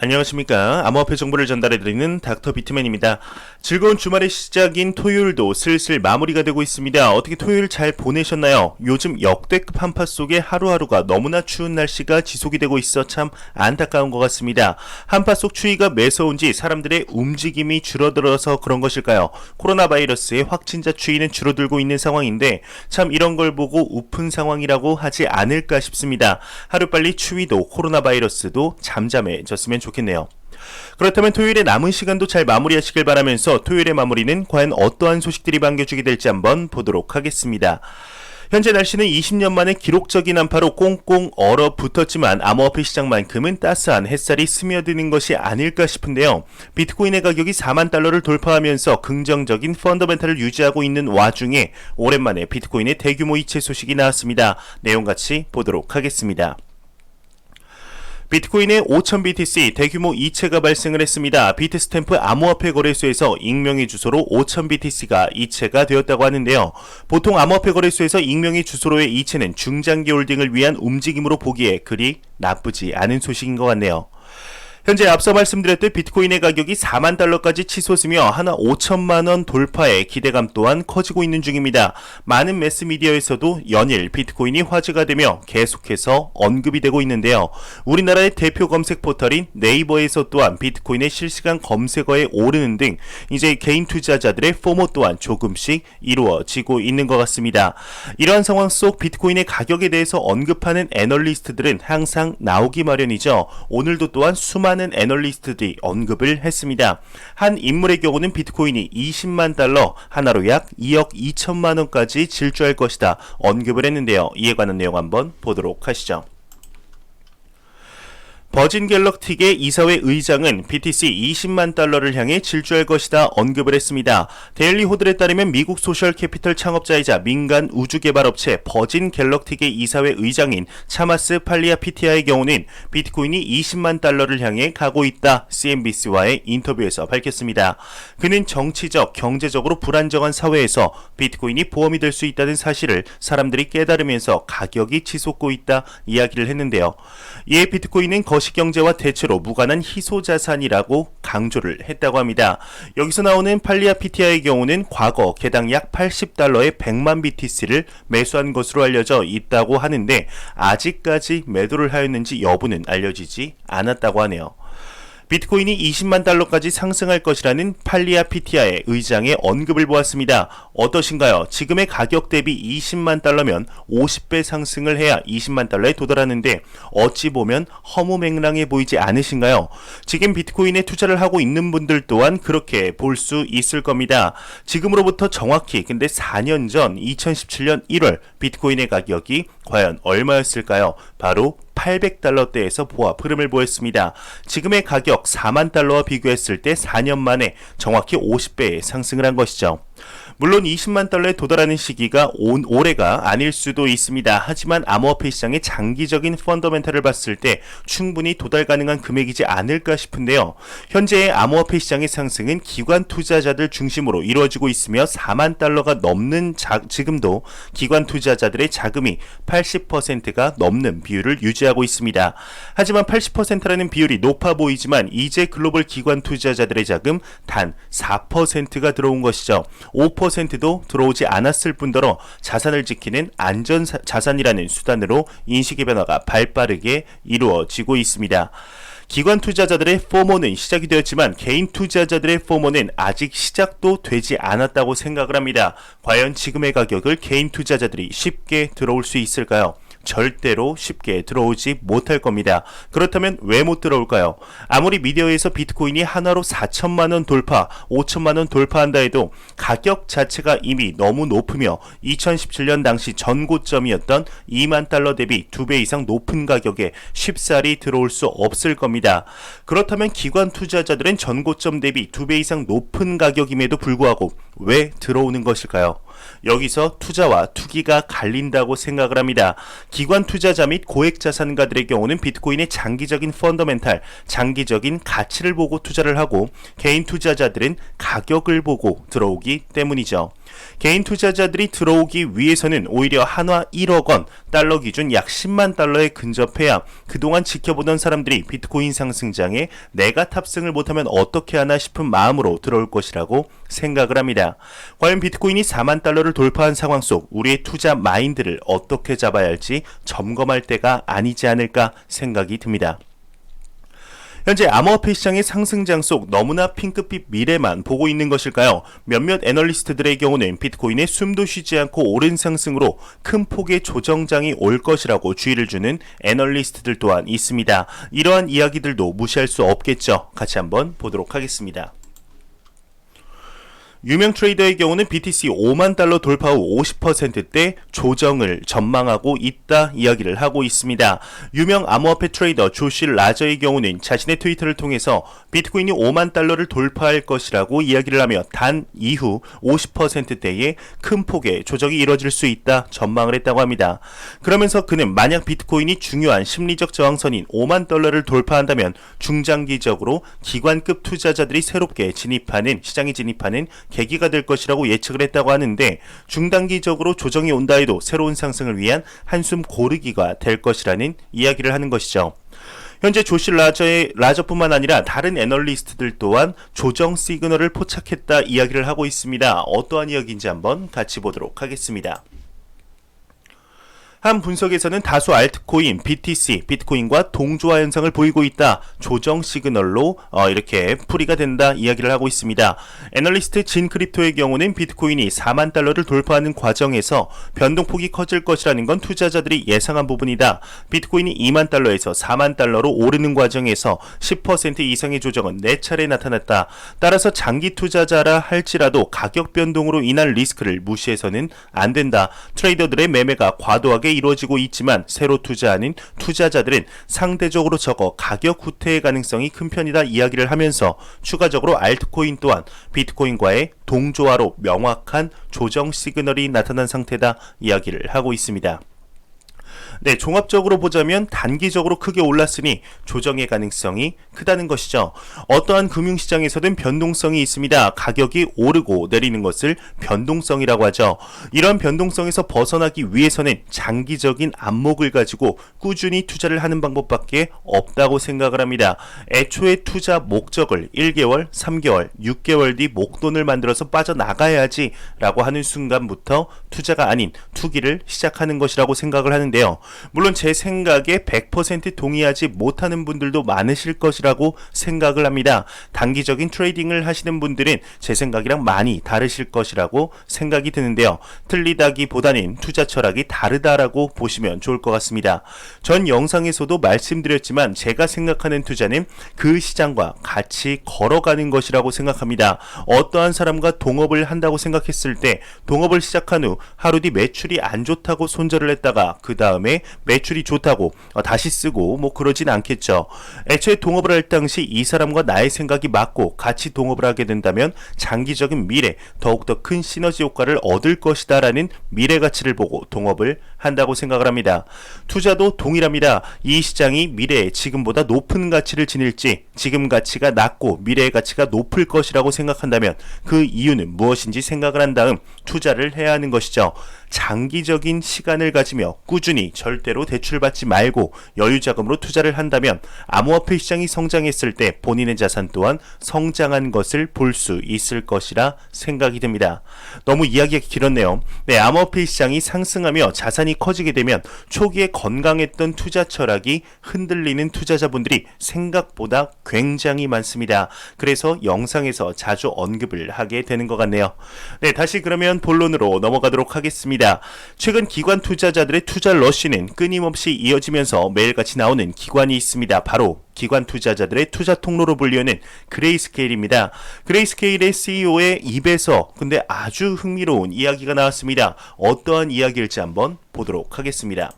안녕하십니까. 암호화폐 정보를 전달해드리는 닥터 비트맨입니다. 즐거운 주말의 시작인 토요일도 슬슬 마무리가 되고 있습니다. 어떻게 토요일 잘 보내셨나요? 요즘 역대급 한파 속에 하루하루가 너무나 추운 날씨가 지속이 되고 있어 참 안타까운 것 같습니다. 한파 속 추위가 매서운지 사람들의 움직임이 줄어들어서 그런 것일까요? 코로나 바이러스의 확진자 추이는 줄어들고 있는 상황인데 참 이런 걸 보고 우픈 상황이라고 하지 않을까 싶습니다. 하루빨리 추위도 코로나 바이러스도 잠잠해졌으면 좋겠 네요. 그렇다면 토요일에 남은 시간도 잘 마무리하시길 바라면서 토요일의 마무리는 과연 어떠한 소식들이 반겨주게 될지 한번 보도록 하겠습니다. 현재 날씨는 20년 만에 기록적인 한파로 꽁꽁 얼어붙었지만 암호화폐 시장만큼은 따스한 햇살이 스며드는 것이 아닐까 싶은데요. 비트코인의 가격이 4만 달러를 돌파하면서 긍정적인 펀더멘탈을 유지하고 있는 와중에 오랜만에 비트코인의 대규모 이체 소식이 나왔습니다. 내용 같이 보도록 하겠습니다. 비트코인의 5000BTC 대규모 이체가 발생을 했습니다. 비트스탬프 암호화폐 거래소에서 익명의 주소로 5000BTC가 이체가 되었다고 하는데요. 보통 암호화폐 거래소에서 익명의 주소로의 이체는 중장기 홀딩을 위한 움직임으로 보기에 그리 나쁘지 않은 소식인 것 같네요. 현재 앞서 말씀드렸듯 비트코인의 가격이 4만 달러까지 치솟으며 하나 5천만 원 돌파에 기대감 또한 커지고 있는 중입니다. 많은 매스미디어에서도 연일 비트코인이 화제가 되며 계속해서 언급이 되고 있는데요. 우리나라의 대표 검색 포털인 네이버에서 또한 비트코인의 실시간 검색어에 오르는 등 이제 개인 투자자들의 포모 또한 조금씩 이루어지고 있는 것 같습니다. 이러한 상황 속 비트코인의 가격에 대해서 언급하는 애널리스트들은 항상 나오기 마련이죠. 오늘도 또한 수많은 많은 애널리스트들이 언급을 했습니다. 한 인물의 경우는 비트코인이 20만 달러, 하나로 약 2억 2천만 원까지 질주할 것이다 언급을 했는데요. 이에 관한 내용 한번 보도록 하시죠. 버진 갤럭틱의 이사회 의장은 BTC 20만 달러를 향해 질주할 것이다 언급을 했습니다. 데일리 호들에 따르면 미국 소셜 캐피털 창업자이자 민간 우주 개발 업체 버진 갤럭틱의 이사회 의장인 차마스 팔리아 피티아의 경우는 비트코인이 20만 달러를 향해 가고 있다 CNBC와의 인터뷰에서 밝혔습니다. 그는 정치적, 경제적으로 불안정한 사회에서 비트코인이 보험이 될 수 있다는 사실을 사람들이 깨달으면서 가격이 치솟고 있다 이야기를 했는데요. 이에 비트코인은 거 거시경제와 대체로 무관한 희소자산이라고 강조를 했다고 합니다. 여기서 나오는 팔리아 피티아의 경우는 과거 개당 약 80달러의 100만 BTC를 매수한 것으로 알려져 있다고 하는데 아직까지 매도를 하였는지 여부는 알려지지 않았다고 하네요. 비트코인이 20만 달러까지 상승할 것이라는 팔리아 피티아의 의장의 언급을 보았습니다. 어떠신가요? 지금의 가격 대비 20만 달러면 50배 상승을 해야 20만 달러에 도달하는데 어찌 보면 허무맹랑해 보이지 않으신가요? 지금 비트코인에 투자를 하고 있는 분들 또한 그렇게 볼 수 있을 겁니다. 지금으로부터 정확히 근데 4년 전 2017년 1월 비트코인의 가격이 과연 얼마였을까요? 바로 800달러대에서 보합 흐름을 보였습니다. 지금의 가격 4만 달러와 비교했을 때 4년 만에 정확히 50배의 상승을 한 것이죠. 물론 20만 달러에 도달하는 시기가 온 올해가 아닐 수도 있습니다. 하지만 암호화폐 시장의 장기적인 펀더멘탈을 봤을 때 충분히 도달 가능한 금액이지 않을까 싶은데요. 현재의 암호화폐 시장의 상승은 기관 투자자들 중심으로 이루어지고 있으며 4만 달러가 넘는 자, 지금도 기관 투자자들의 자금이 80%가 넘는 비율을 유지하고 있습니다. 하지만 80%라는 비율이 높아 보이지만 이제 글로벌 기관 투자자들의 자금 단 4%가 들어온 것이죠. 5%도 들어오지 않았을 뿐더러 자산을 지키는 안전 자산이라는 수단으로 인식의 변화가 발빠르게 이루어지고 있습니다. 기관 투자자들의 포모는 시작이 되었지만 개인 투자자들의 포모는 아직 시작도 되지 않았다고 생각을 합니다. 과연 지금의 가격을 개인 투자자들이 쉽게 들어올 수 있을까요? 절대로 쉽게 들어오지 못할 겁니다. 그렇다면 왜 못 들어올까요? 아무리 미디어에서 비트코인이 하나로 4천만 원 돌파, 5천만 원 돌파한다 해도 가격 자체가 이미 너무 높으며 2017년 당시 전고점이었던 2만 달러 대비 2배 이상 높은 가격에 쉽사리 들어올 수 없을 겁니다. 그렇다면 기관 투자자들은 전고점 대비 2배 이상 높은 가격임에도 불구하고 왜 들어오는 것일까요? 여기서 투자와 투기가 갈린다고 생각을 합니다. 기관 투자자 및 고액 자산가들의 경우는 비트코인의 장기적인 펀더멘탈, 장기적인 가치를 보고 투자를 하고 개인 투자자들은 가격을 보고 들어오기 때문이죠. 개인 투자자들이 들어오기 위해서는 오히려 한화 1억 원, 달러 기준 약 10만 달러에 근접해야 그동안 지켜보던 사람들이 비트코인 상승장에 내가 탑승을 못하면 어떻게 하나 싶은 마음으로 들어올 것이라고 생각을 합니다. 과연 비트코인이 4만 달러를 돌파한 상황 속 우리의 투자 마인드를 어떻게 잡아야 할지 점검할 때가 아니지 않을까 생각이 듭니다. 현재 암호화폐 시장의 상승장 속 너무나 핑크빛 미래만 보고 있는 것일까요? 몇몇 애널리스트들의 경우는 비트코인의 숨도 쉬지 않고 오른 상승으로 큰 폭의 조정장이 올 것이라고 주의를 주는 애널리스트들 또한 있습니다. 이러한 이야기들도 무시할 수 없겠죠. 같이 한번 보도록 하겠습니다. 유명 트레이더의 경우는 BTC 5만 달러 돌파 후 50%대 조정을 전망하고 있다 이야기를 하고 있습니다. 유명 암호화폐 트레이더 조시 라저의 경우는 자신의 트위터를 통해서 비트코인이 5만 달러를 돌파할 것이라고 이야기를 하며 단 이후 50%대의 큰 폭의 조정이 이뤄질 수 있다 전망을 했다고 합니다. 그러면서 그는 만약 비트코인이 중요한 심리적 저항선인 5만 달러를 돌파한다면 중장기적으로 기관급 투자자들이 새롭게 진입하는 시장에 진입하는 계기가 될 것이라고 예측을 했다고 하는데 중단기적으로 조정이 온다 해도 새로운 상승을 위한 한숨 고르기가 될 것이라는 이야기를 하는 것이죠. 현재 조시 라저의 라저뿐만 아니라 다른 애널리스트들 또한 조정 시그널을 포착했다 이야기를 하고 있습니다. 어떠한 이야기인지 한번 같이 보도록 하겠습니다. 한 분석에서는 다수 알트코인, BTC, 비트코인과 동조화 현상을 보이고 있다. 조정 시그널로 어, 이렇게 풀이가 된다 이야기를 하고 있습니다. 애널리스트 진 크립토의 경우는 비트코인이 4만 달러를 돌파하는 과정에서 변동폭이 커질 것이라는 건 투자자들이 예상한 부분이다. 비트코인이 2만 달러에서 4만 달러로 오르는 과정에서 10% 이상의 조정은 4차례 나타났다. 따라서 장기 투자자라 할지라도 가격 변동으로 인한 리스크를 무시해서는 안 된다. 트레이더들의 매매가 과도하게 빠르게 이루어지고 있지만 새로 투자하는 투자자들은 상대적으로 적어 가격 후퇴의 가능성이 큰 편이다 이야기를 하면서 추가적으로 알트코인 또한 비트코인과의 동조화로 명확한 조정 시그널이 나타난 상태다 이야기를 하고 있습니다. 네, 종합적으로 보자면 단기적으로 크게 올랐으니 조정의 가능성이 크다는 것이죠. 어떠한 금융시장에서든 변동성이 있습니다. 가격이 오르고 내리는 것을 변동성이라고 하죠. 이런 변동성에서 벗어나기 위해서는 장기적인 안목을 가지고 꾸준히 투자를 하는 방법밖에 없다고 생각을 합니다. 애초에 투자 목적을 1개월, 3개월, 6개월 뒤 목돈을 만들어서 빠져나가야지 라고 하는 순간부터 투자가 아닌 투기를 시작하는 것이라고 생각을 하는데 요. 물론 제 생각에 100% 동의하지 못하는 분들도 많으실 것이라고 생각을 합니다. 단기적인 트레이딩을 하시는 분들은 제 생각이랑 많이 다르실 것이라고 생각이 드는데요. 틀리다기보다는 투자 철학이 다르다라고 보시면 좋을 것 같습니다. 전 영상에서도 말씀드렸지만 제가 생각하는 투자는 그 시장과 같이 걸어가는 것이라고 생각합니다. 어떠한 사람과 동업을 한다고 생각했을 때 동업을 시작한 후 하루 뒤 매출이 안 좋다고 손절을 했다가 그다 음에 매출이 좋다고 어, 다시 쓰고 뭐 그러진 않겠죠. 애초에 동업을 할 당시 이 사람과 나의 생각이 맞고 같이 동업을 하게 된다면 장기적인 미래 더욱더 큰 시너지 효과를 얻을 것이다라는 미래 가치를 보고 동업을 한다고 생각을 합니다. 투자도 동일합니다. 이 시장이 미래에 지금보다 높은 가치를 지닐지 지금 가치가 낮고 미래의 가치가 높을 것이라고 생각한다면 그 이유는 무엇인지 생각을 한 다음 투자를 해야 하는 것이죠. 장기적인 시간을 가지며 꾸준히 절대로 대출받지 말고 여유 자금으로 투자를 한다면 암호화폐 시장이 성장했을 때 본인의 자산 또한 성장한 것을 볼 수 있을 것이라 생각이 듭니다. 너무 이야기가 길었네요. 네, 암호화폐 시장이 상승하며 자산이 커지게 되면 초기에 건강했던 투자 철학이 흔들리는 투자자분들이 생각보다 굉장히 많습니다. 그래서 영상에서 자주 언급을 하게 되는 것 같네요. 네, 다시 그러면 본론으로 넘어가도록 하겠습니다. 있습니다. 최근 기관 투자자들의 투자 러쉬는 끊임없이 이어지면서 매일같이 나오는 기관이 있습니다. 바로 기관 투자자들의 투자 통로로 불리는 그레이스케일입니다. 그레이스케일의 CEO의 입에서 근데 아주 흥미로운 이야기가 나왔습니다. 어떠한 이야기일지 한번 보도록 하겠습니다.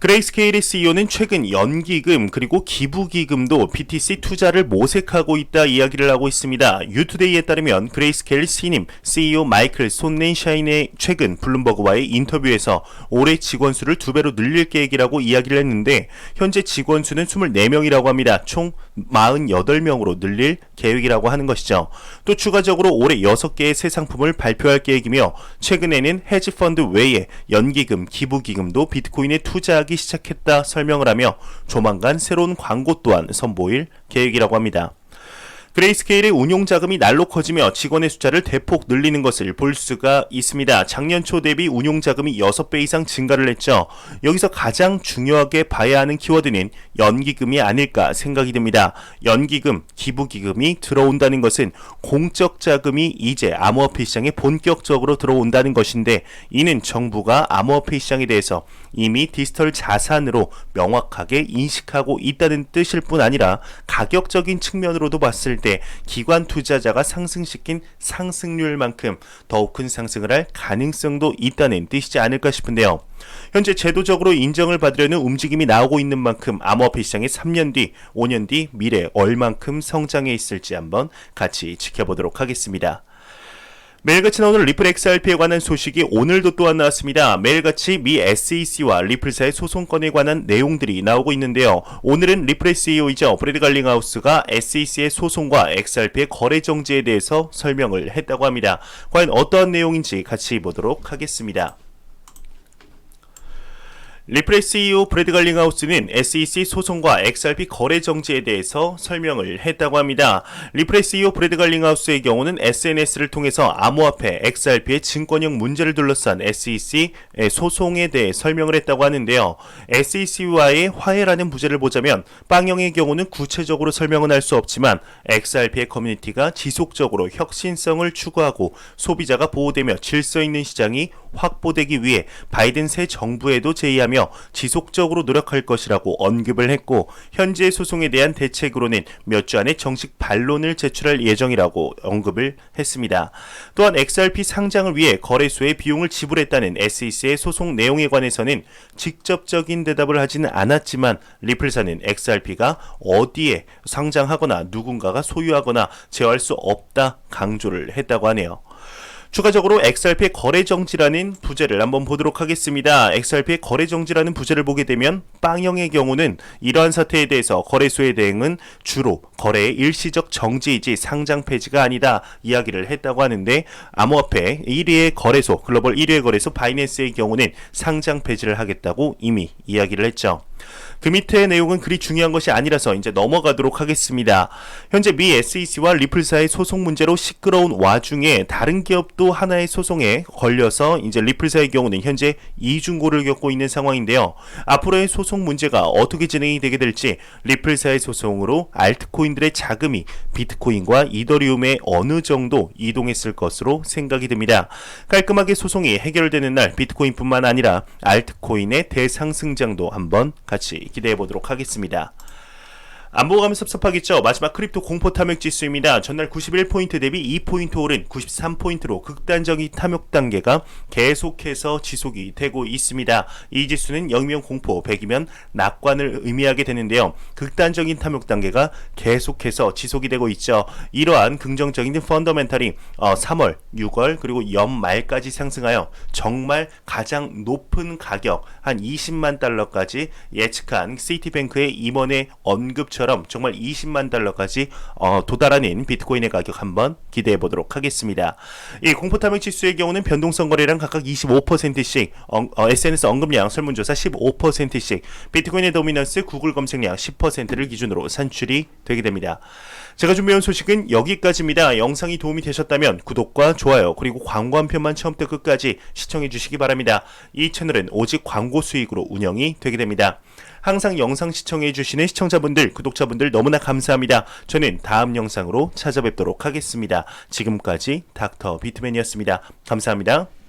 그레이스케일의 CEO는 최근 연기금 그리고 기부기금도 BTC 투자를 모색하고 있다 이야기를 하고 있습니다. 유투데이에 따르면 그레이스케일 신임 CEO 마이클 손넨샤인의 최근 블룸버그와의 인터뷰에서 올해 직원 수를 두 배로 늘릴 계획이라고 이야기를 했는데 현재 직원 수는 24명이라고 합니다. 총 48명으로 늘릴 계획이라고 하는 것이죠. 또 추가적으로 올해 6개의 새 상품을 발표할 계획이며 최근에는 헤지펀드 외에 연기금, 기부기금도 비트코인에 투자하기 시작했다 설명을 하며 조만간 새로운 광고 또한 선보일 계획이라고 합니다. 그레이스케일의 운용 자금이 날로 커지며 직원의 숫자를 대폭 늘리는 것을 볼 수가 있습니다. 작년 초 대비 운용 자금이 6배 이상 증가를 했죠. 여기서 가장 중요하게 봐야 하는 키워드는 연기금이 아닐까 생각이 듭니다. 연기금, 기부기금이 들어온다는 것은 공적 자금이 이제 암호화폐 시장에 본격적으로 들어온다는 것인데 이는 정부가 암호화폐 시장에 대해서 이미 디지털 자산으로 명확하게 인식하고 있다는 뜻일 뿐 아니라 가격적인 측면으로도 봤을 때 기관 투자자가 상승시킨 상승률만큼 더욱 큰 상승을 할 가능성도 있다는 뜻이지 않을까 싶은데요. 현재 제도적으로 인정을 받으려는 움직임이 나오고 있는 만큼 암호화폐 시장이 3년 뒤, 5년 뒤 미래 얼만큼 성장해 있을지 한번 같이 지켜보도록 하겠습니다. 매일같이 나오는 리플 XRP에 관한 소식이 오늘도 또한 나왔습니다. 매일같이 미 SEC와 리플사의 소송건에 관한 내용들이 나오고 있는데요. 오늘은 리플의 CEO이자 브래드 갈링하우스가 SEC의 소송과 XRP의 거래 정지에 대해서 설명을 했다고 합니다. 과연 어떠한 내용인지 같이 보도록 하겠습니다. 리플의 CEO 브래드 갈링하우스는 SEC 소송과 XRP 거래 정지에 대해서 설명을 했다고 합니다. 리플의 CEO 브래드 갈링하우스의 경우는 SNS를 통해서 암호화폐 XRP의 증권형 문제를 둘러싼 SEC 소송에 대해 설명을 했다고 하는데요. SEC와의 화해라는 부제를 보자면 빵영의 경우는 구체적으로 설명은 할 수 없지만 XRP의 커뮤니티가 지속적으로 혁신성을 추구하고 소비자가 보호되며 질서 있는 시장이 확보되기 위해 바이든 새 정부에도 제의하며 지속적으로 노력할 것이라고 언급을 했고 현재 소송에 대한 대책으로는 몇 주 안에 정식 반론을 제출할 예정이라고 언급을 했습니다. 또한 XRP 상장을 위해 거래소에 비용을 지불했다는 SEC의 소송 내용에 관해서는 직접적인 대답을 하지는 않았지만 리플사는 XRP가 어디에 상장하거나 누군가가 소유하거나 제어할 수 없다 강조를 했다고 하네요. 추가적으로 XRP의 거래 정지라는 부제를 한번 보도록 하겠습니다. XRP의 거래 정지라는 부제를 보게 되면 빵영의 경우는 이러한 사태에 대해서 거래소의 대응은 주로 거래의 일시적 정지이지 상장 폐지가 아니다 이야기를 했다고 하는데 암호화폐 1위의 거래소 글로벌 1위의 거래소 바이낸스의 경우는 상장 폐지를 하겠다고 이미 이야기를 했죠. 그 밑에 내용은 그리 중요한 것이 아니라서 이제 넘어가도록 하겠습니다. 현재 미 SEC와 리플사의 소송 문제로 시끄러운 와중에 다른 기업도 하나의 소송에 걸려서 이제 리플사의 경우는 현재 이중고를 겪고 있는 상황인데요. 앞으로의 소송 문제가 어떻게 진행이 되게 될지 리플사의 소송으로 알트코인들의 자금이 비트코인과 이더리움에 어느 정도 이동했을 것으로 생각이 듭니다. 깔끔하게 소송이 해결되는 날 비트코인뿐만 아니라 알트코인의 대상승장도 한번 같이 기대해 보도록 하겠습니다. 안보가 가면 섭섭하겠죠. 마지막 크립토 공포 탐욕 지수입니다. 전날 91포인트 대비 2포인트 오른 93포인트로 극단적인 탐욕 단계가 계속해서 지속이 되고 있습니다. 이 지수는 0이면 공포, 100이면 낙관을 의미하게 되는데요. 극단적인 탐욕 단계가 계속해서 지속이 되고 있죠. 이러한 긍정적인 펀더멘탈이 어, 3월, 6월 그리고 연말까지 상승하여 정말 가장 높은 가격 한 20만 달러까지 예측한 시티뱅크의 임원의 언급 처럼 정말 20만 달러까지 어, 도달하는 비트코인의 가격 한번 기대해 보도록 하겠습니다. 이 공포탐욕 지수의 경우는 변동성 거래량 각각 25%씩 어, 어, SNS 언급량 설문조사 15%씩 비트코인의 도미넌스 구글 검색량 10%를 기준으로 산출이 되게 됩니다. 제가 준비한 소식은 여기까지입니다. 영상이 도움이 되셨다면 구독과 좋아요 그리고 광고 한 편만 처음부터 끝까지 시청해 주시기 바랍니다. 이 채널은 오직 광고 수익으로 운영이 되게 됩니다. 항상 영상 시청해 주시는 시청자분들, 구독자분들 너무나 감사합니다. 저는 다음 영상으로 찾아뵙도록 하겠습니다. 지금까지 닥터 비트맨이었습니다. 감사합니다.